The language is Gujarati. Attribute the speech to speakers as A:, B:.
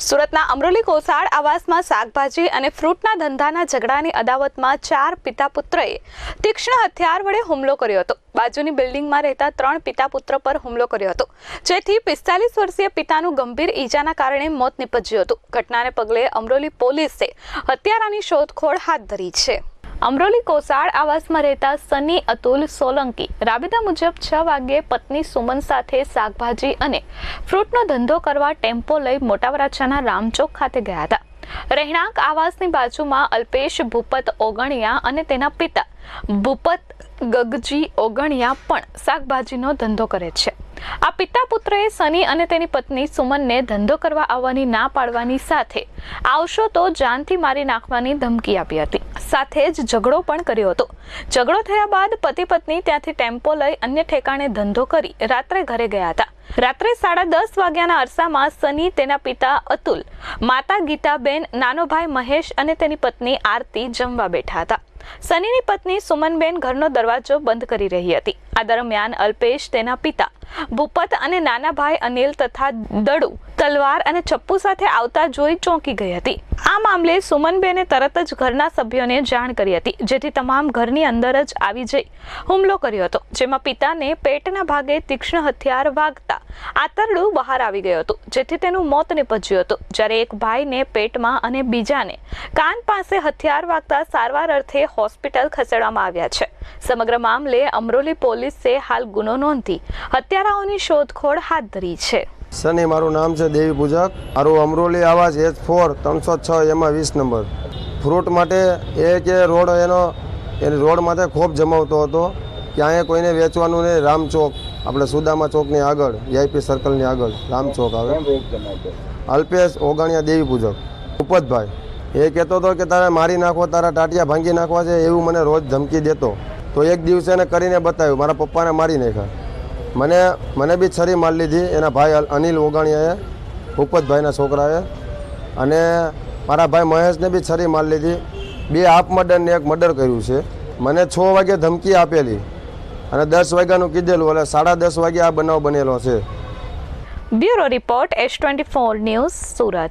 A: સુરતના અમરોલી કોસાળ આવાસમાં શાકભાજી અને ફ્રૂટના ધંધાના ઝઘડાની અદાવતમાં ચાર પિતા પુત્રએ તીક્ષ્ણ હથિયાર વડે હુમલો કર્યો હતો. બાજુની બિલ્ડિંગમાં રહેતા ત્રણ પિતા પુત્ર પર હુમલો કર્યો હતો. જેથી પિસ્તાલીસ વર્ષીય પિતાનું ગંભીર ઈજાના કારણે મોત નીપજ્યું હતું. ઘટનાને પગલે અમરોલી પોલીસે હત્યારાની શોધખોળ હાથ ધરી છે. અમરોલી કોસાળ આવાસમાં રહેતા સની અતુલ સોલંકી રાબેતા મુજબ છ વાગ્યે પત્ની સુમન સાથે શાકભાજી અને ફ્રૂટનો ધંધો કરવા ટેમ્પો લઈ મોટા વરાછાના રામચોક ખાતે ગયા હતા. રહેણાંક આવાસની બાજુમાં અલ્પેશ ભૂપત ઓગણિયા અને તેના પિતા ભૂપત ગગજી ઓગણિયા પણ શાકભાજીનો ધંધો કરે છે. આ પિતા પુત્રએ સની અને તેની પત્ની સુમનને ધંધો કરવા આવવાની ના પાડવાની સાથે આવશો તો જાનથી મારી નાખવાની ધમકી આપી હતી. સાથે જ ઝઘડો પણ કર્યો હતો. ઝઘડો થયા બાદ પતિ પત્ની ત્યાંથી ટેમ્પો લઈ અન્ય ઠેકાણે ધંધો કરી રાત્રે ઘરે ગયા હતા. રાત્રે સાડા દસ વાગ્યાના અરસામાં સની, તેના પિતા અતુલ, માતા ગીતાબેન, નાનો ભાઈ મહેશ અને તેની પત્ની આરતી જમવા બેઠા હતા. સનીની પત્ની સુમનબેન ઘરનો દરવાજો બંધ કરી રહી હતી. આ દરમિયાન અલ્પેશ, તેના પિતા ભૂપત અને નાના ભાઈ અનિલ તથા દડુ તલવાર અને ચપ્પુ સાથે આવતા જોઈ ચોંકી ગઈ હતી. આ મામલે સુમનબેને તરત જ ઘરના સભ્યોને જાણ કરી હતી, જેથી તમામ ઘરની અંદર જ આવી જઈ હુમલો કર્યો હતો, જેમાં પિતાને પેટના ભાગે તીક્ષ્ણ હથિયાર વાગતા આતરડું બહાર આવી ગયું હતું, જેથી તેનું મોત નિપજ્યું હતું. જ્યારે એક ભાઈને પેટમાં અને બીજાને કાન પાસે હથિયાર વાગતા સારવાર અર્થે હોસ્પિટલ ખસેડવામાં આવ્યા છે. સમગ્ર મામલે અમરોલી પોલીસે હાલ ગુનો નોંધી હત્યારાઓની શોધખોળ હાથ ધરી છે.
B: સની મારું નામ છે દેવી પૂજક. મારું અમરોલી આવાજ એચ ફોર ત્રણસો છ એમાં વીસ નંબર. ફ્રૂટ માટે એ કે રોડ એનો એ રોડ માટે ખૂબ જમાવતો હતો. ક્યાંય કોઈને વેચવાનું નહીં. રામચોક આપણે સુદામા ચોકની આગળ વીઆઈપી સર્કલની આગળ રામચોક આવે. અલ્પેશ ઓગાણિયા દેવી પૂજક. ઉપજભાઈ એ કહેતો હતો કે તારે મારી નાખો તારા ટાટિયા ભાંગી નાખવા છે એવું મને રોજ ધમકી દેતો. તો એક દિવસે એને કરીને બતાવ્યું, મારા પપ્પાને મારી નાખ્યા. મને મને બી છરી મારી લીધી. એના ભાઈ અનિલ ઓગાણીયાએ, ભૂપતભાઈના છોકરાએ. અને મારા ભાઈ મહેશને બી છરી મારી લીધી. બે હાફ મર્ડરને એક મર્ડર કર્યું છે. મને છ વાગે ધમકી આપેલી અને દસ વાગ્યાનું કીધેલું એટલે સાડા દસ વાગે આ બનાવ બનેલો છે.
A: Bureau report, S twenty four news Surat.